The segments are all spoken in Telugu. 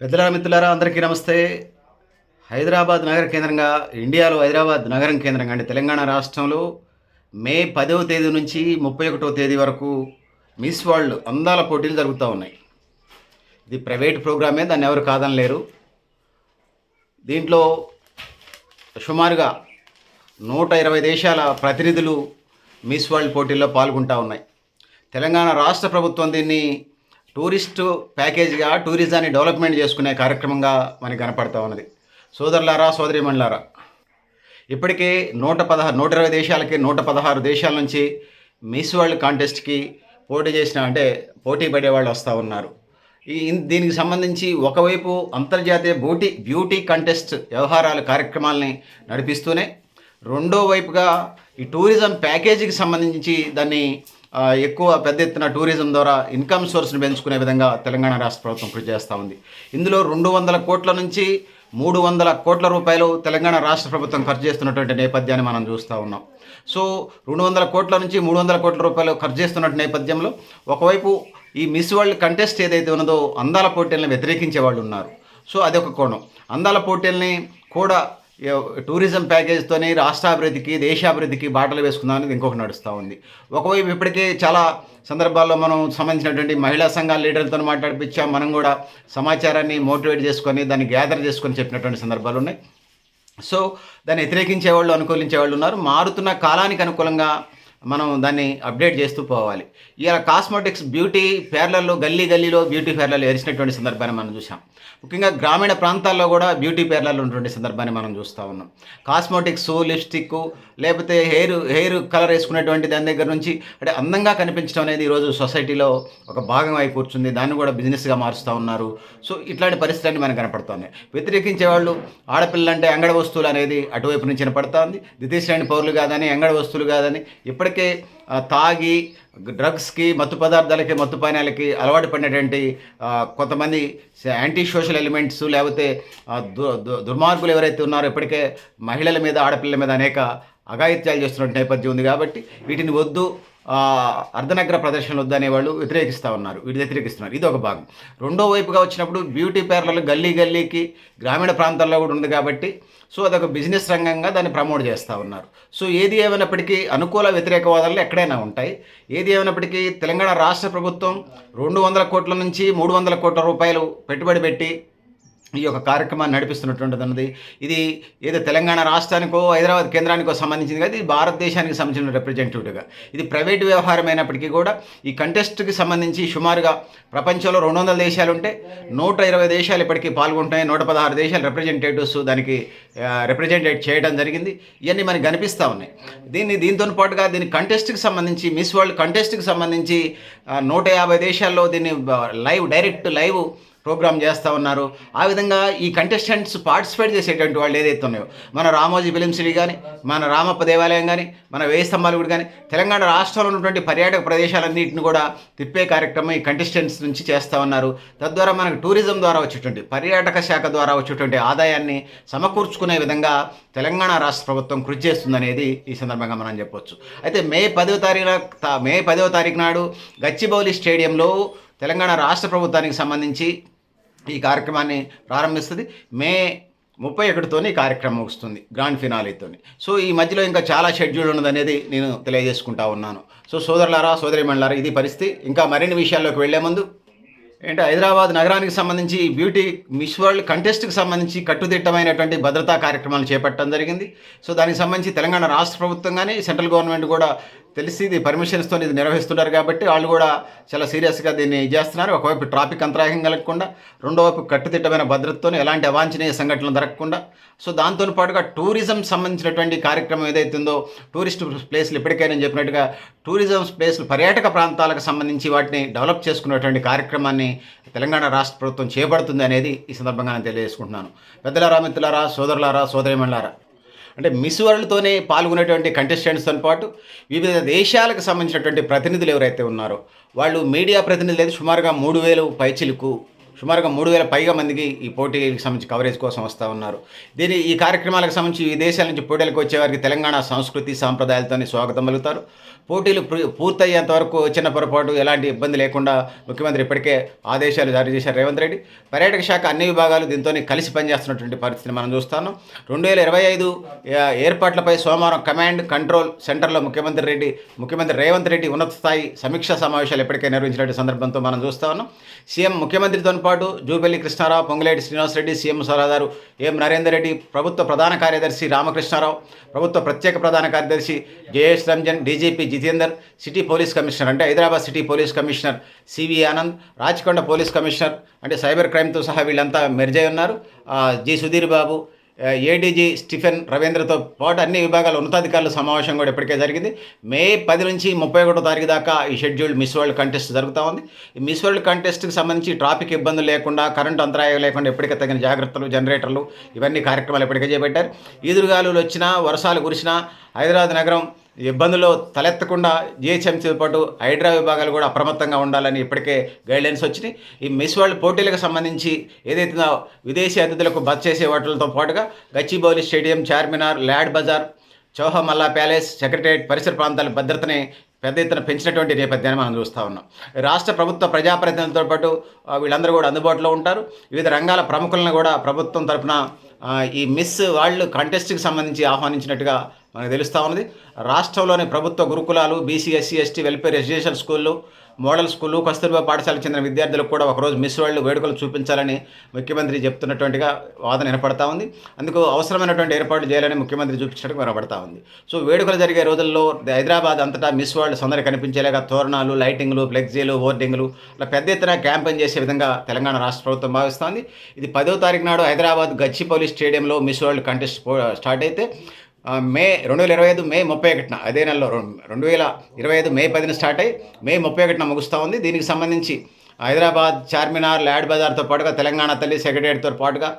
పెద్దల మిత్రులారా అందరికీ నమస్తే. హైదరాబాద్ నగర కేంద్రంగా ఇండియాలో హైదరాబాద్ నగరం కేంద్రంగా అంటే తెలంగాణ రాష్ట్రంలో మే పదవ తేదీ నుంచి ముప్పై ఒకటో తేదీ వరకు మిస్ వరల్డ్ అందాల పోటీలు జరుగుతూ ఉన్నాయి. ఇది ప్రైవేట్ ప్రోగ్రామే దాన్ని ఎవరు కాదనలేరు. దీంట్లో సుమారుగా నూట ఇరవై దేశాల ప్రతినిధులు మిస్ వరల్డ్ పోటీల్లో పాల్గొంటూ ఉన్నాయి. తెలంగాణ రాష్ట్ర ప్రభుత్వం దీన్ని టూరిస్టు ప్యాకేజీగా టూరిజాన్ని డెవలప్మెంట్ చేసుకునే కార్యక్రమంగా మనకి కనపడతా ఉన్నది. సోదరులారా సోదరిమణులారా ఇప్పటికే నూట పదహారు నూట ఇరవై దేశాలకి నూట పదహారు దేశాల నుంచి మిస్ వరల్డ్ కాంటెస్ట్కి పోటీ చేసిన అంటే పోటీ పడే వాళ్ళు వస్తూ ఉన్నారు. ఈ దీనికి సంబంధించి ఒకవైపు అంతర్జాతీయ బ్యూటీ బ్యూటీ కంటెస్ట్ వ్యవహారాల కార్యక్రమాలని నడిపిస్తూనే రెండో వైపుగా ఈ టూరిజం ప్యాకేజీకి సంబంధించి దాన్ని ఎక్కువ పెద్ద ఎత్తున టూరిజం ద్వారా ఇన్కమ్ సోర్స్ని పెంచుకునే విధంగా తెలంగాణ రాష్ట్ర ప్రభుత్వం కృషి చేస్తూ ఉంది. ఇందులో రెండు వందల కోట్ల నుంచి మూడు వందల కోట్ల రూపాయలు తెలంగాణ రాష్ట్ర ప్రభుత్వం ఖర్చు చేస్తున్నటువంటి నేపథ్యాన్ని మనం చూస్తూ ఉన్నాం. సో రెండు వందల కోట్ల నుంచి మూడు వందల కోట్ల రూపాయలు ఖర్చు చేస్తున్న నేపథ్యంలో ఒకవైపు ఈ మిస్ వరల్డ్ కంటెస్ట్ ఏదైతే ఉన్నదో అందాల పోటీలను వ్యతిరేకించే వాళ్ళు ఉన్నారు. సో అదొక కోణం. అందాల పోటీల్ని కూడా టూరిజం ప్యాకేజ్తోనే రాష్ట్రాభివృద్ధికి దేశాభివృద్ధికి బాటలు వేసుకుందాం అనేది ఇంకొక నడుస్తూ ఉంది. ఒకవైపు ఇప్పటికే చాలా సందర్భాల్లో మనం సంబంధించినటువంటి మహిళా సంఘాల లీడర్లతో మాట్లాడిపించాం. మనం కూడా సమాచారాన్ని మోటివేట్ చేసుకొని దాన్ని గ్యాదర్ చేసుకొని చెప్పినటువంటి సందర్భాలు ఉన్నాయి. సో దాన్ని వ్యతిరేకించే వాళ్ళు అనుకూలించే వాళ్ళు ఉన్నారు. మారుతున్న కాలానికి అనుకూలంగా మనం దాన్ని అప్డేట్ చేస్తూ పోవాలి. ఇలా కాస్మెటిక్స్ బ్యూటీ ఫేర్లలో గల్లీ గల్లీలో బ్యూటీ ఫేర్లలో ఎరిచినటువంటి సందర్భాన్ని మనం చూసాం ముఖ్యంగా గ్రామీణ ప్రాంతాల్లో కూడా బ్యూటీ పార్లర్లు ఉన్నటువంటి సందర్భాన్ని మనం చూస్తూ ఉన్నాం. కాస్మెటిక్స్ లిప్స్టిక్ లేకపోతే హెయిర్ హెయిర్ కలర్ వేసుకునేటువంటి దాని దగ్గర నుంచి అంటే అందంగా కనిపించడం అనేది ఈరోజు సొసైటీలో ఒక భాగం అయి కూర్చుంది. దాన్ని కూడా బిజినెస్గా మారుస్తూ ఉన్నారు. సో ఇట్లాంటి పరిస్థితులన్నీ మనకు కనపడుతున్నాయి వ్యతిరేకించే వాళ్ళు ఆడపిల్లలంటే అంటే వస్తువులు అనేది అటువైపు నుంచి వినపడుతోంది. ద్వితీయ శ్రేణి పౌరులు కాదని అంగడ వస్తువులు కాదని ఇప్పటికే తాగి డ్రగ్స్కి మత్తు పదార్థాలకి మత్తు పానీయాలకి అలవాటు పడినటువంటి కొంతమంది యాంటీ సోషల్ ఎలిమెంట్స్ లేకపోతే దు- దు- దుర్మార్గులు ఎవరైతే ఉన్నారో ఇప్పటికే మహిళల మీద ఆడపిల్లల మీద అనేక అఘాయిత్యాలు చేస్తున్న నేపథ్యం ఉంది కాబట్టి వీటిని వద్దు. అర్ధనగర ప్రదర్శనలు వద్దనే వాళ్ళు వ్యతిరేకిస్తూ ఉన్నారు. వీటి వ్యతిరేకిస్తున్నారు. ఇది ఒక భాగం. రెండో వైపుగా వచ్చినప్పుడు బ్యూటీ పార్లర్లు గల్లీ గల్లీకి గ్రామీణ ప్రాంతాల్లో కూడా ఉంది కాబట్టి సో అదొక బిజినెస్ రంగంగా దాన్ని ప్రమోట్ చేస్తూ ఉన్నారు. సో ఏది ఏమైనప్పటికీ అనుకూల వ్యతిరేక వాదనలు ఎక్కడైనా ఉంటాయి. ఏది ఏమైనప్పటికీ తెలంగాణ రాష్ట్ర ప్రభుత్వం రెండు వందల కోట్ల నుంచి మూడు వందల కోట్ల రూపాయలు పెట్టుబడి పెట్టి ఈ యొక్క కార్యక్రమాన్ని నడిపిస్తున్నటువంటిది అన్నది ఇది ఏదో తెలంగాణ రాష్ట్రానికో హైదరాబాద్ కేంద్రానికో సంబంధించింది కాదు ఇది భారతదేశానికి సంబంధించిన రిప్రజెంటేటివ్గా ఇది ప్రైవేట్ వ్యవహారం అయినప్పటికీ కూడా ఈ కంటెస్ట్కి సంబంధించి సుమారుగా ప్రపంచంలో రెండు వందల దేశాలు ఉంటే నూట ఇరవై దేశాలు ఇప్పటికీ పాల్గొంటాయి నూట పదహారు దేశాల రిప్రజెంటేటివ్స్ దానికి రిప్రజెంటేట్ చేయడం జరిగింది. ఇవన్నీ మనకి కనిపిస్తూ ఉన్నాయి. దీన్ని దీంతో పాటుగా దీని కంటెస్ట్కి సంబంధించి మిస్ వరల్డ్ కంటెస్ట్కి సంబంధించి నూట యాభై దేశాల్లో దీన్ని లైవ్ డైరెక్ట్ లైవ్ ప్రోగ్రామ్ చేస్తూ ఉన్నారు. ఆ విధంగా ఈ కంటెస్టెంట్స్ పార్టిసిపేట్ చేసేటువంటి వాళ్ళు ఏదైతే ఉన్నాయో మన రామోజీ ఫిలిం సిటీ కానీ మన రామప్ప దేవాలయం కానీ మన వేయి స్తంభాలు గుడి కానీ తెలంగాణ రాష్ట్రంలో ఉన్నటువంటి పర్యాటక ప్రదేశాలన్నింటిని కూడా తిప్పే కార్యక్రమం ఈ కంటెస్టెంట్స్ నుంచి చేస్తూ ఉన్నారు. తద్వారా మనకు టూరిజం ద్వారా వచ్చేటువంటి పర్యాటక శాఖ ద్వారా వచ్చేటువంటి ఆదాయాన్ని సమకూర్చుకునే విధంగా తెలంగాణ రాష్ట్ర ప్రభుత్వం కృషి చేస్తుందనేది ఈ సందర్భంగా మనం చెప్పొచ్చు. అయితే మే పదవ తారీఖున మే పదవ తారీఖు నాడు గచ్చిబౌలి స్టేడియంలో తెలంగాణ రాష్ట్ర ప్రభుత్వానికి సంబంధించి ఈ కార్యక్రమాన్ని ప్రారంభిస్తుంది. మే ముప్పై ఒకటితోని ఈ కార్యక్రమం ముగుస్తుంది గ్రాండ్ ఫినాలీతోని సో ఈ మధ్యలో ఇంకా చాలా షెడ్యూల్ ఉన్నదనేది నేను తెలియజేసుకుంటా ఉన్నాను. సో సోదరులారా సోదరిమణులారా ఇది పరిస్థితి. ఇంకా మరిన్ని విషయాల్లోకి వెళ్ళే ముందు ఏంటంటే హైదరాబాద్ నగరానికి సంబంధించి బ్యూటీ మిస్ వరల్డ్ కంటెస్ట్కి సంబంధించి కట్టుదిట్టమైనటువంటి భద్రతా కార్యక్రమాలు చేపట్టడం జరిగింది. సో దానికి సంబంధించి తెలంగాణ రాష్ట్ర ప్రభుత్వం కానీ సెంట్రల్ గవర్నమెంట్ కూడా తెలిసి ఇది పర్మిషన్స్తో ఇది నిర్వహిస్తున్నారు కాబట్టి వాళ్ళు కూడా చాలా సీరియస్గా దీన్ని చేస్తున్నారు. ఒకవైపు ట్రాఫిక్ అంతరాయం కలగకుండా రెండో వైపు కట్టుదిట్టమైన భద్రతతో ఎలాంటి అవాంఛనీయ సంఘటనలు జరగకుండా సో దాంతో పాటుగా టూరిజం సంబంధించినటువంటి కార్యక్రమం ఏదైతే ఉందో టూరిస్ట్ ప్లేస్లు ఇప్పటికైనా చెప్పినట్టుగా టూరిజం ప్లేస్లు పర్యాటక ప్రాంతాలకు సంబంధించి వాటిని డెవలప్ చేసుకునేటువంటి కార్యక్రమాన్ని తెలంగాణ రాష్ట్ర ప్రభుత్వం చేపడుతుంది అనేది ఈ సందర్భంగా నేను తెలియజేసుకుంటున్నాను. పెద్దలారా మిత్రులారా సోదరులారా సోదరిమణులారా అంటే మిస్ వరల్డ్తోనే పాల్గొనేటువంటి కంటెస్టెంట్స్తో పాటు వివిధ దేశాలకు సంబంధించినటువంటి ప్రతినిధులు ఎవరైతే ఉన్నారో వాళ్ళు మీడియా ప్రతినిధులు అయితే సుమారుగా మూడు వేలు పైచిలకు సుమారుగా మూడు వేల పైగా మందికి ఈ పోటీలకు సంబంధించి కవరేజ్ కోసం వస్తూ ఉన్నారు. దీని ఈ కార్యక్రమాలకు సంబంధించి ఈ నుంచి పోటీలకు వచ్చేవారికి తెలంగాణ సంస్కృతి సాంప్రదాయాలతోనే స్వాగతం పలుకుతారు. పోటీలు పూర్తయ్యేంత వరకు చిన్న పొరపాటు ఎలాంటి ఇబ్బంది లేకుండా ముఖ్యమంత్రి ఇప్పటికే ఆదేశాలు జారీ చేశారు రేవంత్ రెడ్డి. పర్యాటక శాఖ అన్ని విభాగాలు దీంతో కలిసి పనిచేస్తున్నటువంటి పరిస్థితిని మనం చూస్తాను. రెండు వేల ఇరవై ఐదు ఏర్పాట్లపై సోమవారం కమాండ్ కంట్రోల్ సెంటర్లో ముఖ్యమంత్రి రెడ్డి ముఖ్యమంత్రి రేవంత్ రెడ్డి ఉన్నత స్థాయి సమీక్షా సమావేశాలు ఇప్పటికే నిర్వహించినటువంటి సందర్భంతో మనం చూస్తా ఉన్నాం సీఎం ముఖ్యమంత్రితో పాటు జూపల్లి కృష్ణారావు పొంగులేటి శ్రీనివాసరెడ్డి సీఎం సలహాదారు ఎం నరేందర్ రెడ్డి ప్రభుత్వ ప్రధాన కార్యదర్శి రామకృష్ణారావు ప్రభుత్వ ప్రత్యేక ప్రధాన కార్యదర్శి Jayesh Ranjan DGP Jitender city police commissioner అంటే Hyderabad city police commissioner CV Anand Rachakonda police commissioner అంటే సైబర్ క్రైమ్తో సహా వీళ్ళంతా మెరుజై ఉన్నారు. G Sudheer Babu ADG Stephen రవీంద్రతో పాటు అన్ని విభాగాల ఉన్నతాధికారుల సమావేశం కూడా ఇప్పటికే జరిగింది. మే పది నుంచి ముప్పై ఒకటో తారీఖు దాకా ఈ షెడ్యూల్డ్ మిస్ వరల్డ్ కంటెస్ట్ జరుగుతూ ఉంది. ఈ మిస్ వరల్డ్ కంటెస్ట్కి సంబంధించి ట్రాఫిక్ ఇబ్బందులు లేకుండా కరెంటు అంతరాయం లేకుండా ఎప్పటికే తగిన జాగ్రత్తలు జనరేటర్లు ఇవన్నీ కార్యక్రమాలు ఎప్పటికే చేపట్టారు. ఈదురుగాలులు వచ్చినా వర్షాలు కురిసినా హైదరాబాద్ నగరం ఇబ్బందులు తలెత్తకుండా జిహెచ్ఎంసీ పాటు హైడ్రా విభాగాలు కూడా అప్రమత్తంగా ఉండాలని ఇప్పటికే గైడ్లైన్స్ వచ్చినాయి. ఈ మిస్ వరల్డ్ పోటీలకు సంబంధించి ఏదైతే విదేశీ అతిథులకు బస్ చేసే వాటితో పాటుగా Gachibowli stadium Charminar Laad Bazaar Chowmahalla palace secretariat పరిసర ప్రాంతాల భద్రతని పెద్ద ఎత్తున పెంచినటువంటి నేపథ్యాన్ని మనం చూస్తూ ఉన్నాం. రాష్ట్ర ప్రభుత్వ ప్రజాప్రతినిధులతో పాటు వీళ్ళందరూ కూడా అందుబాటులో ఉంటారు. వివిధ రంగాల ప్రముఖులను కూడా ప్రభుత్వం తరపున ఈ మిస్ వాళ్ళు కంటెస్ట్కి సంబంధించి ఆహ్వానించినట్టుగా మనకు తెలుస్తూ ఉన్నది. రాష్ట్రంలోని ప్రభుత్వ గురుకులాలు BC SC ST welfare residential స్కూళ్ళు మోడల్ స్కూళ్ళు కస్తూర్బా పాఠశాలకు చెందిన విద్యార్థులకు కూడా ఒకరోజు మిస్ వరల్డ్ వేడుకలు చూపించాలని ముఖ్యమంత్రి చెప్తున్నటువంటిగా వాదన వినపడతా ఉంది. అందుకు అవసరమైనటువంటి ఏర్పాట్లు చేయాలని ముఖ్యమంత్రి చూపించడానికి వినపడతా ఉంది. సో వేడుకలు జరిగే రోజుల్లో హైదరాబాద్ అంతటా మిస్ వరల్డ్ సొందర కనిపించేలాగా తోరణాలు లైటింగ్లు ఫ్లెక్సీలు హోర్డింగ్లు అలా పెద్ద ఎత్తున క్యాంపెయిన్ చేసే విధంగా తెలంగాణ రాష్ట్ర ప్రభుత్వం భావిస్తోంది ఇది పదో తారీఖు నాడు హైదరాబాద్ గచ్చిపౌలి స్టేడియంలో మిస్ వరల్డ్ కంటెస్ట్ స్టార్ట్ అయితే మే రెండు వేల ఇరవై ఐదు మే ముప్పై ఒకటిన అదే నెలలో రెండు వేల ఇరవై ఐదు మే పదిన స్టార్ట్ అయ్యి మే ముప్పై ఒకటిన ముగుస్తూ ఉంది. దీనికి సంబంధించి హైదరాబాద్ చార్మినార్ ల్యాడ్ బజార్తో పాటుగా తెలంగాణ తల్లి సెక్రటరియట్తో పాటుగా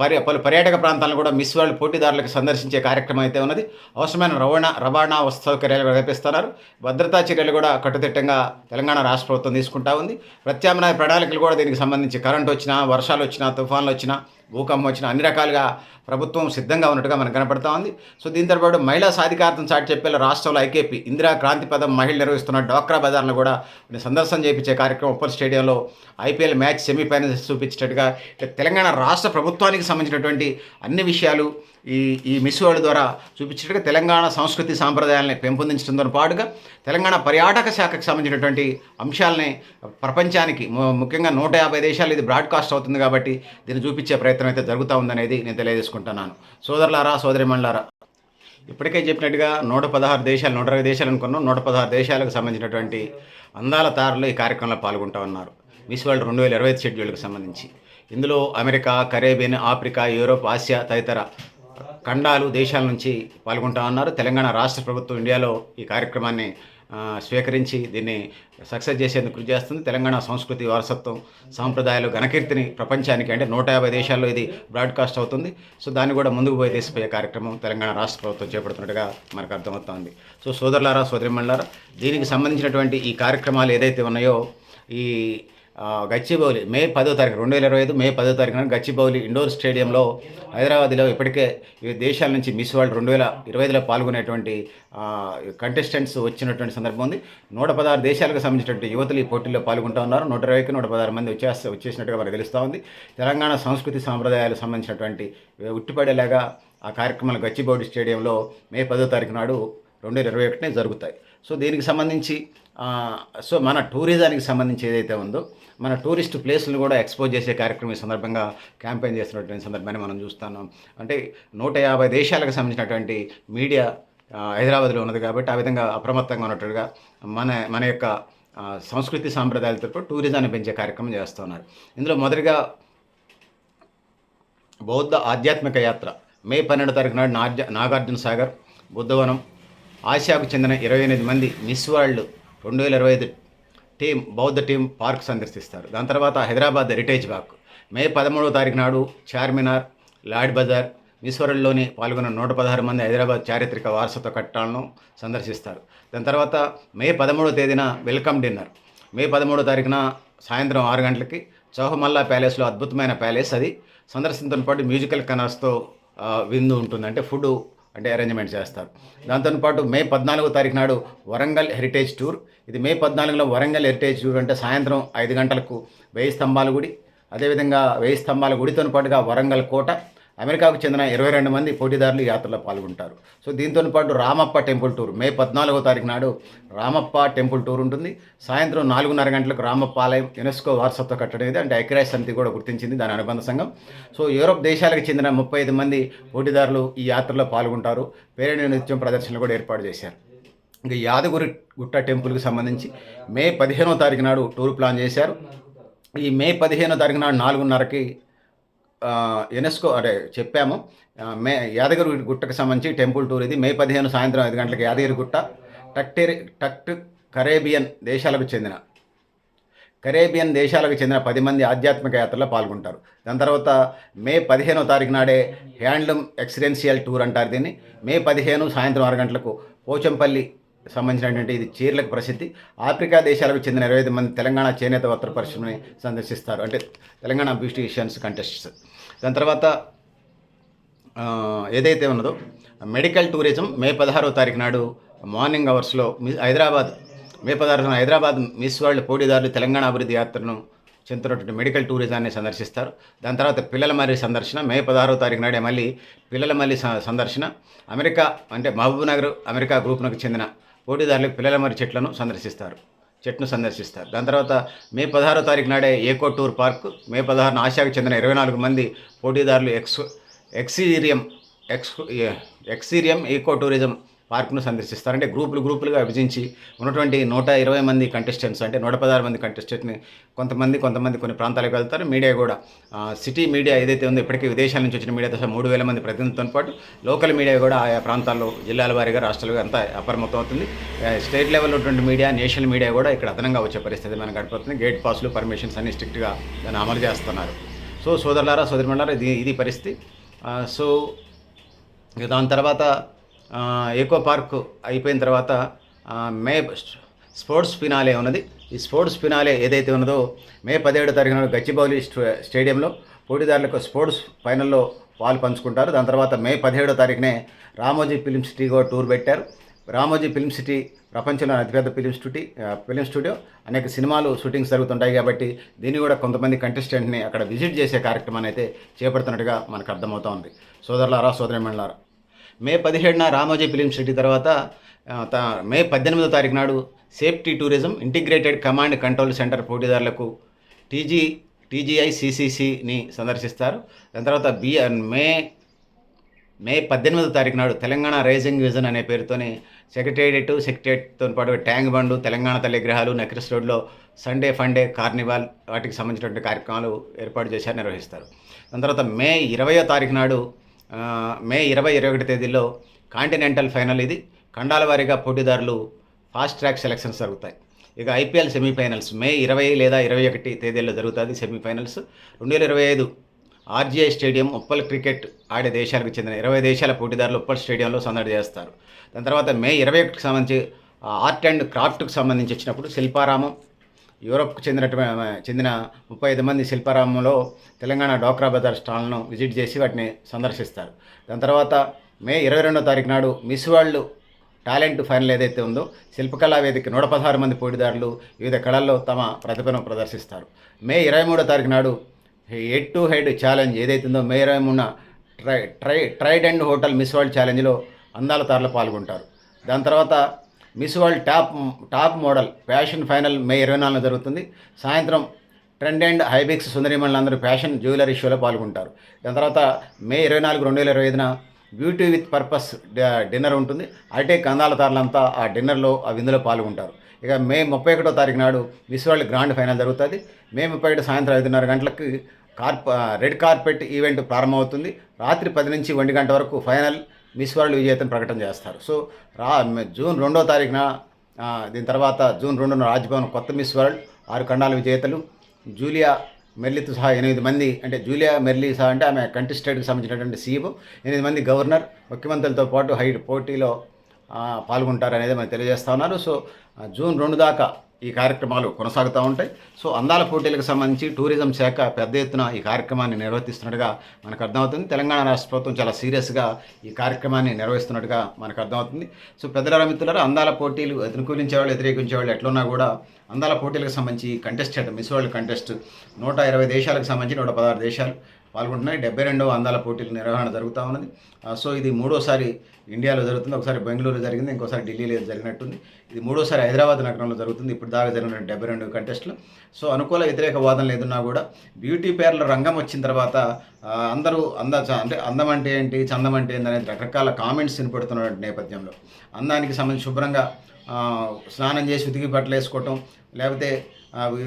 పర్య పలు పర్యాటక ప్రాంతాలను కూడా మిస్ వరల్డ్ పోటీదారులకు సందర్శించే కార్యక్రమం అయితే ఉన్నది. అవసరమైన రవాణా రవాణా సౌకర్యాలు కూడా కల్పిస్తున్నారు. భద్రతా చర్యలు కూడా కట్టుదిట్టంగా తెలంగాణ రాష్ట్ర ప్రభుత్వం తీసుకుంటా ఉంది. ప్రత్యామ్నాయ ప్రణాళికలు కూడా దీనికి సంబంధించి కరెంట్ వచ్చినా వర్షాలు వచ్చినా తుఫాన్లు వచ్చినా భూకంపం వచ్చిన అన్ని రకాలుగా ప్రభుత్వం సిద్ధంగా ఉన్నట్టుగా మనకు కనపడతా ఉంది. సో దీంతో పాటు మహిళా సాధికారతను చాటి చెప్పేలా రాష్ట్రంలో ఐకేపీ ఇందిరా క్రాంతి పదం మహిళలు నిర్వహిస్తున్న డ్వాక్రా బజార్ను కూడా సందర్శన చేయించే కార్యక్రమం ఉప్పల్ స్టేడియంలో ఐపీఎల్ మ్యాచ్ సెమీఫైనల్స్ చూపించేటట్టుగా ఇక తెలంగాణ రాష్ట్ర ప్రభుత్వానికి సంబంధించినటువంటి అన్ని విషయాలు ఈ ఈ మిస్ వరల్డ్ ద్వారా చూపించినట్టుగా తెలంగాణ సంస్కృతి సాంప్రదాయాలని పెంపొందించడంతో పాటుగా తెలంగాణ పర్యాటక శాఖకు సంబంధించినటువంటి అంశాలని ప్రపంచానికి ము- ముఖ్యంగా నూట యాభై దేశాలు ఇది బ్రాడ్కాస్ట్ అవుతుంది కాబట్టి దీన్ని చూపించే ప్రయత్నం అయితే జరుగుతూ ఉందనేది నేను తెలియజేసుకుంటున్నాను. సోదరులారా సోదరిమణులారా ఇప్పటికే చెప్పినట్టుగా నూట పదహారు దేశాలు నూట ఇరవై దేశాలు అనుకున్నాం. నూట పదహారు దేశాలకు సంబంధించినటువంటి అందాల తారులు ఈ కార్యక్రమంలో పాల్గొంటూ ఉన్నారు. మిస్ వరల్డ్ రెండు వేల ఇరవై ఐదు షెడ్యూల్కి సంబంధించి. ఇందులో America Caribbean Africa Europe Asia తదితర ఖండాలు దేశాల నుంచి పాల్గొంటా ఉన్నారు. తెలంగాణ రాష్ట్ర ప్రభుత్వం ఇండియాలో ఈ కార్యక్రమాన్ని స్వీకరించి దీన్ని సక్సెస్ చేసేందుకు కృషి చేస్తుంది. తెలంగాణ సంస్కృతి వారసత్వం సాంప్రదాయాలు ఘనకీర్తిని ప్రపంచానికి అంటే నూట యాభై దేశాల్లో ఇది బ్రాడ్కాస్ట్ అవుతుంది. సో దాన్ని కూడా ముందుకు పోయి తీసిపోయే కార్యక్రమం తెలంగాణ రాష్ట్ర ప్రభుత్వం చేపడుతున్నట్టుగా మనకు అర్థమవుతోంది. సో సోదరులారా సోదరిమణులారా దీనికి సంబంధించినటువంటి ఈ కార్యక్రమాలు ఏదైతే ఉన్నాయో ఈ గచ్చిబౌలి మే పదో తారీఖు రెండు వేల ఇరవై ఐదు మే పదో తారీఖున గచ్చిబౌలి ఇండోర్ స్టేడియంలో హైదరాబాద్లో ఇప్పటికే వివిధ దేశాల నుంచి మిస్ వరల్డ్ రెండు వేల ఇరవై ఐదులో పాల్గొనేటువంటి కంటెస్టెంట్స్ వచ్చినటువంటి సందర్భం ఉంది. నూట పదహారు దేశాలకు సంబంధించినటువంటి యువతలు ఈ పోటీల్లో పాల్గొంటూ ఉన్నారు. నూట ఇరవైకి నూట పదహారు మంది వచ్చేస్తే వచ్చేసినట్టుగా మనకు తెలుస్తూ ఉంది. తెలంగాణ సంస్కృతి సాంప్రదాయాలకు సంబంధించినటువంటి ఉట్టిపడేలాగా ఆ కార్యక్రమాలు గచ్చిబౌడి స్టేడియంలో మే పదో తారీఖు నాడు రెండు వేల ఇరవై ఒకటినే జరుగుతాయి. సో దీనికి సంబంధించి సో మన టూరిజానికి సంబంధించి ఏదైతే ఉందో మన టూరిస్ట్ ప్లేస్లను కూడా ఎక్స్పోజ్ చేసే కార్యక్రమం ఈ సందర్భంగా క్యాంపెయిన్ చేస్తున్నటువంటి సందర్భాన్ని మనం చూస్తున్నాం అంటే నూట యాభై దేశాలకు సంబంధించినటువంటి మీడియా హైదరాబాద్లో ఉన్నది కాబట్టి ఆ విధంగా అప్రమత్తంగా ఉన్నట్టుగా మన మన యొక్క సంస్కృతి సాంప్రదాయాలతో పాటు టూరిజాన్ని పెంచే కార్యక్రమం చేస్తున్నారు ఇందులో మొదటిగా బౌద్ధ ఆధ్యాత్మిక యాత్ర. మే పన్నెండు తారీఖు నాడు నాగార్జున సాగర్ బుద్ధవనం. ఆసియాకు చెందిన ఇరవై ఎనిమిది మంది మిస్ వరల్డ్ రెండు వేల ఇరవై ఐదు టీం బౌద్ధ టీం పార్క్ సందర్శిస్తారు. దాని తర్వాత హైదరాబాద్ హెరిటేజ్ వాక్ మే పదమూడవ తారీఖు నాడు చార్మినార్ లాడ్ బజార్ మిస్ పాల్గొన్న నూట పదహారు మంది హైదరాబాద్ చారిత్రక వారసత్వ కట్టాలను సందర్శిస్తారు. దాని తర్వాత మే పదమూడవ తేదీన వెల్కమ్ డిన్నర్. మే పదమూడో తారీఖున సాయంత్రం ఆరు గంటలకి చౌహమల్లా ప్యాలెస్లో అద్భుతమైన ప్యాలెస్ అది. సందర్శనతో పాటు మ్యూజికల్ కనర్స్తో విందు ఉంటుంది అంటే ఫుడ్ అంటే అరేంజ్మెంట్ చేస్తారు. దాంతోపాటు మే పద్నాలుగో తారీఖు నాడు వరంగల్ హెరిటేజ్ టూర్ ఇది మే పద్నాలుగులో వరంగల్ హెరిటేజ్ టూర్ అంటే సాయంత్రం ఐదు గంటలకు వెయ్యి స్తంభాల గుడి అదేవిధంగా వెయ్యి స్తంభాల గుడితో పాటుగా వరంగల్ కోట. అమెరికాకు చెందిన ఇరవై రెండు మంది పోటీదారులు ఈ యాత్రలో పాల్గొంటారు. సో దీంతో పాటు రామప్ప టెంపుల్ టూర్ మే పద్నాలుగో తారీఖు నాడు రామప్ప టెంపుల్ టూర్ ఉంటుంది. సాయంత్రం నాలుగున్నర గంటలకు రామప్ప ఆలయం యునెస్కో వారసత్వ కట్టడం ఇది. అంటే ఐక్యరాజ్య సమితి కూడా గుర్తించింది దాని అనుబంధ సంఘం. సో యూరోప్ దేశాలకు చెందిన ముప్పై ఐదు మంది పోటీదారులు ఈ యాత్రలో పాల్గొంటారు. పేరేణి నృత్యం ప్రదర్శనలు కూడా ఏర్పాటు చేశారు. ఇంకా యాదగిరి గుట్ట టెంపుల్కి సంబంధించి మే పదిహేనో తారీఖు నాడు టూర్ ప్లాన్ చేశారు. ఈ మే పదిహేనో తారీఖు నాడు నాలుగున్నరకి యునెస్కో అంటే చెప్పాము మే యాదగిరి గుట్టకు సంబంధించి టెంపుల్ టూర్ ఇది. మే పదిహేను సాయంత్రం ఐదు గంటలకు యాదగిరి గుట్ట టక్టెరి టక్ట్ కరేబియన్ దేశాలకు చెందిన కరేబియన్ దేశాలకు చెందిన పది మంది ఆధ్యాత్మిక యాత్రలో పాల్గొంటారు. దాని తర్వాత మే పదిహేనో తారీఖు నాడే హ్యాండ్లూమ్ ఎక్సిడెన్షియల్ టూర్ అంటారు దీన్ని. మే పదిహేను సాయంత్రం ఆరు గంటలకు పోచంపల్లి సంబంధించినటువంటి ఇది చీరలకు ప్రసిద్ధి. ఆఫ్రికా దేశాలకు చెందిన ఇరవై ఐదు మంది తెలంగాణ చేనేత వస్త్ర పరిశ్రమని సందర్శిస్తారు. అంటే తెలంగాణ బ్యూటిషియన్స్ కంటెస్ట్స్. దాని తర్వాత ఏదైతే ఉన్నదో మెడికల్ టూరిజం మే పదహారో తారీఖు నాడు మార్నింగ్ అవర్స్లో హైదరాబాద్ మే పదహారు హైదరాబాద్ మిస్ వరల్డ్ పోటీదారులు తెలంగాణ అభివృద్ధి యాత్రను చెందుతున్నటువంటి మెడికల్ టూరిజాన్ని సందర్శిస్తారు. దాని తర్వాత పిల్లల మల్లి సందర్శన మే పదహారో తారీఖు నాడే మళ్ళీ పిల్లల మల్లి స- సందర్శన. అమెరికా అంటే మహబూబ్ నగర్ అమెరికా గ్రూప్నకు చెందిన పోటీదారులకు పిల్లల మరి చెట్లను సందర్శిస్తారు. చెట్ను సందర్శిస్తారు. దాని తర్వాత మే పదహారో తారీఖు నాడే ఏకో టూర్ పార్క్ మే పదహారున ఆసియాకు చెందిన ఇరవై నాలుగు మంది పోటీదారులు ex experium ex experium eco tourism పార్క్ను సందర్శిస్తారు. అంటే గ్రూపులు గ్రూపులుగా విభజించి ఉన్నటువంటి నూట ఇరవై మంది కంటెస్టెంట్స్ అంటే నూట పదహారు మంది కంటెస్టెంట్ని కొంతమంది కొంతమంది కొన్ని ప్రాంతాలకు వెళ్తారు. మీడియా కూడా సిటీ మీడియా ఏదైతే ఉందో ఇప్పటికీ విదేశాల నుంచి వచ్చిన మీడియా దశ మూడు వేల మంది ప్రతినిధులతో పాటు లోకల్ మీడియా కూడా ఆయా ప్రాంతాల్లో జిల్లాల వారీగా రాష్ట్రాలుగా అంతా అప్రమత్తం అవుతుంది. స్టేట్ లెవెల్ ఉన్నటువంటి మీడియా నేషనల్ మీడియా కూడా ఇక్కడ అదనంగా వచ్చే పరిస్థితి మనకు గడిపోతుంది గేట్ పాస్లు పర్మిషన్స్ అన్ని స్ట్రిక్ట్గా దాన్ని అమలు చేస్తున్నారు. సో సోదరులారా సోదరిమండారా ఇది ఇది పరిస్థితి. సో దాని తర్వాత ఎకో పార్క్ అయిపోయిన తర్వాత మే స్పోర్ట్స్ ఫినాలే ఉన్నది. ఈ స్పోర్ట్స్ ఫినాలే ఏదైతే ఉన్నదో మే పదిహేడు తారీఖున గచ్చిబౌలి స్టేడియంలో పోటీదారులకు స్పోర్ట్స్ ఫైనల్లో పాలు పంచుకుంటారు. దాని తర్వాత మే పదిహేడో తారీఖునే రామోజీ ఫిలిం సిటీ కూడా టూర్ పెట్టారు. రామోజీ ఫిలిం సిటీ ప్రపంచంలో అతిపెద్ద ఫిలిం స్టూడియో ఫిలిం స్టూడియో. అనేక సినిమాలు షూటింగ్స్ జరుగుతుంటాయి కాబట్టి దీన్ని కూడా కొంతమంది కంటెస్టెంట్ని అక్కడ విజిట్ చేసే కార్యక్రమాన్ని అయితే చేపడుతున్నట్టుగా మనకు అర్థమవుతా ఉంది సోదరులారా సోదరిమణులారా మే పదిహేడున రామోజీ ఫిలిం సిటీ తర్వాత మే పద్దెనిమిదో తారీఖు నాడు safety tourism integrated command control centre పోటీదారులకు TG TGI సిసిసిని సందర్శిస్తారు. దాని తర్వాత బి మే మే పద్దెనిమిదో తారీఖు నాడు తెలంగాణ రైజింగ్ విజన్ అనే పేరుతోని సెక్రటేరియట్ సెక్రటేరియట్తో పాటు ట్యాంక్ బండ్ తెలంగాణ తల్లి గ్రహాలు నెక్రస్ రోడ్లో సండే ఫండే కార్నివాల్ వాటికి సంబంధించినటువంటి కార్యక్రమాలు ఏర్పాటు చేశారు నిర్వహిస్తారు. దాని తర్వాత మే ఇరవయో తారీఖు నాడు మే ఇరవై ఇరవై ఒకటి తేదీలో కాంటినెంటల్ ఫైనల్ ఇది. ఖండాల వారీగా పోటీదారులు ఫాస్ట్ ట్రాక్ సెలక్షన్స్ జరుగుతాయి. ఇక ఐపీఎల్ సెమీఫైనల్స్ మే ఇరవై లేదా ఇరవై ఒకటి తేదీల్లో జరుగుతుంది సెమీఫైనల్స్. రెండు వేల ఇరవై ఐదు ఆర్జీఐ స్టేడియం ఉప్పల్ క్రికెట్ ఆడే దేశాలకు చెందిన ఇరవై దేశాల పోటీదారులు ఉప్పల్ స్టేడియంలో సందడి చేస్తారు. దాని తర్వాత మే ఇరవై ఒకటికి సంబంధించి ఆర్ట్ అండ్ క్రాఫ్ట్కి సంబంధించి వచ్చినప్పుడు శిల్పారామం యూరోప్కు చెందినటువంటి చెందిన ముప్పై ఐదు మంది శిల్పారామంలో తెలంగాణ డోక్రా బజార్ స్టాల్ను విజిట్ చేసి వాటిని సందర్శిస్తారు. దాని తర్వాత మే ఇరవై రెండో తారీఖు నాడు మిస్ వరల్డ్ టాలెంట్ ఫైనల్ ఏదైతే ఉందో శిల్పకళా వేదిక నూట పదహారు మంది పోటీదారులు వివిధ కళల్లో తమ ప్రతిభను ప్రదర్శిస్తారు. మే ఇరవై మూడో తారీఖు నాడు హెడ్ టు హెడ్ ఛాలెంజ్ ఏదైతే ఉందో మే ఇరవై మూడున tri tri Trident hotel Miss World ఛాలెంజ్లో అందాల తారలు పాల్గొంటారు. దాని తర్వాత Miss World top top model fashion final May ఇరవై నాలుగున జరుగుతుంది. సాయంత్రం ట్రెండ్ అండ్ హైబిక్స్ సుందరిమణులు అందరూ ఫ్యాషన్ జ్యువెలరీ షోలో పాల్గొంటారు. దాని తర్వాత మే ఇరవై నాలుగు రెండు వేల ఇరవై ఐదున బ్యూటీ విత్ పర్పస్ డిన్నర్ ఉంటుంది. అటే అందాల తారలంతా ఆ డిన్నర్లో ఆ విందులో పాల్గొంటారు. ఇక మే ముప్పై ఒకటో తారీఖు నాడు మిస్ వరల్డ్ గ్రాండ్ ఫైనల్ జరుగుతుంది. మే ముప్పై ఒకటి సాయంత్రం ఐదున్నర గంటలకు కార్ప రెడ్ కార్పెట్ ఈవెంట్ ప్రారంభమవుతుంది. రాత్రి పది నుంచి ఒంటి గంట వరకు ఫైనల్ మిస్ వరల్డ్ విజేతను ప్రకటన చేస్తారు. సో రా జూన్ రెండో తారీఖున దీని తర్వాత జూన్ రెండున రాజ్భవన్ కొత్త మిస్ వరల్డ్ ఆరు ఖండాల విజేతలు జూలియా మెర్లితో సహా ఎనిమిది మంది అంటే జూలియా మెర్లీ సహా అంటే ఆమె కంటెస్టెంట్కి సంబంధించినటువంటి సీఎం ఎనిమిది మంది గవర్నర్ ముఖ్యమంత్రులతో పాటు హైట్ పోటీలో పాల్గొంటారనేది పాల్గొంటారు అనేది మనం తెలియజేస్తా ఉన్నారు. సో జూన్ రెండు దాకా ఈ కార్యక్రమాలు కొనసాగుతూ ఉంటాయి. సో అందాల పోటీలకు సంబంధించి టూరిజం శాఖ పెద్ద ఎత్తున ఈ కార్యక్రమాన్ని నిర్వర్తిస్తున్నట్టుగా మనకు అర్థమవుతుంది. తెలంగాణ రాష్ట్ర ప్రభుత్వం చాలా సీరియస్గా ఈ కార్యక్రమాన్ని నిర్వహిస్తున్నట్టుగా మనకు అర్థమవుతుంది. సో పెద్దల మిత్రులారా అందాల పోటీలు అనుకూలించే వాళ్ళు వ్యతిరేకించే వాళ్ళు ఎట్లున్నా కూడా అందాల పోటీలకు సంబంధించి కంటెస్ట్ మిస్ వరల్డ్ కంటెస్ట్ నూట ఇరవై దేశాలకు సంబంధించి నూట పదహారు దేశాలు పాల్గొంటున్నాయి. డెబ్బై రెండవ అందాల పోటీల నిర్వహణ జరుగుతూ ఉన్నది. సో ఇది మూడోసారి ఇండియాలో జరుగుతుంది. ఒకసారి బెంగళూరులో జరిగింది ఇంకోసారి ఢిల్లీలో జరిగినట్టుంది. ఇది మూడోసారి హైదరాబాద్ నగరంలో జరుగుతుంది. ఇప్పుడు దాకా జరిగిన డెబ్బై రెండు కంటెస్ట్లు సో అనుకూల వ్యతిరేక వాదనలు ఏదున్నా కూడా బ్యూటీ పేర్ల రంగం వచ్చిన తర్వాత అందరూ అంద అంటే అందం అంటే ఏంటి చందం అంటే ఏంటి అనేది రకరకాల కామెంట్స్ వినపడుతున్న నేపథ్యంలో. అందానికి సంబంధించి శుభ్రంగా స్నానం చేసి ఉతికి బట్టలు వేసుకోవటం లేకపోతే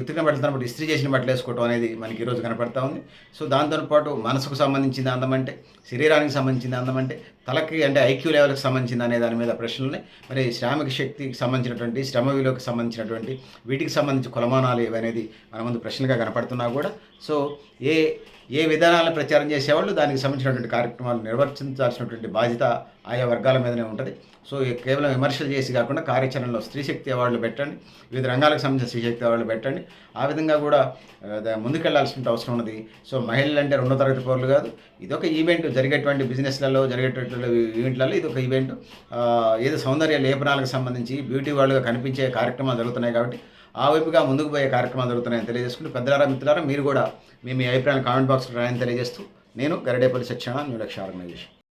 ఉతికిన బట్టలు బట్టి ఇస్త్రీ చేసిన బట్టలు వేసుకోవటం అనేది మనకి ఈరోజు కనపడతా ఉంది. సో దాంతోపాటు మనసుకు సంబంధించిన అందం అంటే శరీరానికి సంబంధించిన అందం అంటే తలకి అంటే ఐక్యూ లెవెల్కి సంబంధించిన అనే దాని మీద ప్రశ్నలు మరి శ్రామిక శక్తికి సంబంధించినటువంటి శ్రమ విలువకి సంబంధించినటువంటి వీటికి సంబంధించి కొలమానాలు ఇవనేది మన ముందు ప్రశ్నలుగా కనపడుతున్నా కూడా. సో ఏ ఏ విధానాలను ప్రచారం చేసేవాళ్ళు దానికి సంబంధించినటువంటి కార్యక్రమాలు నిర్వర్తించాల్సినటువంటి బాధ్యత ఆయా వర్గాల మీదనే ఉంటుంది. సో కేవలం విమర్శలు చేసి కాకుండా కార్యాచరణలో స్త్రీశక్తి అవార్డులు పెట్టండి వివిధ రంగాలకు సంబంధించిన స్త్రీశక్తి అవార్డులు పెట్టండి. ఆ విధంగా కూడా ముందుకెళ్ళాల్సిన అవసరం ఉన్నది. సో మహిళలు అంటే రెండో తరగతి పౌరులు కాదు. ఇదొక ఈవెంట్ జరిగేటువంటి బిజినెస్లలో జరిగేటటువంటి ఈవెంట్లలో ఇది ఒక ఈవెంట్ ఏదో సౌందర్య లేపనాలకు సంబంధించి బ్యూటీ వాళ్ళుగా కనిపించే కార్యక్రమాలు జరుగుతున్నాయి కాబట్టి ఆ వైపుగా ముందుకు పోయే కార్యక్రమాలు జరుగుతున్నాయని తెలియజేసుకుంటూ పెద్దలారా మిత్రులారా మీరు కూడా మీ మీ అభిప్రాయాలు కామెంట్ బాక్స్లో రాయని తెలియజేస్తూ నేను గరిడేపల్లి సత్యనారాయణ న్యూ లక్ష్య ఆర్గనైజేషన్.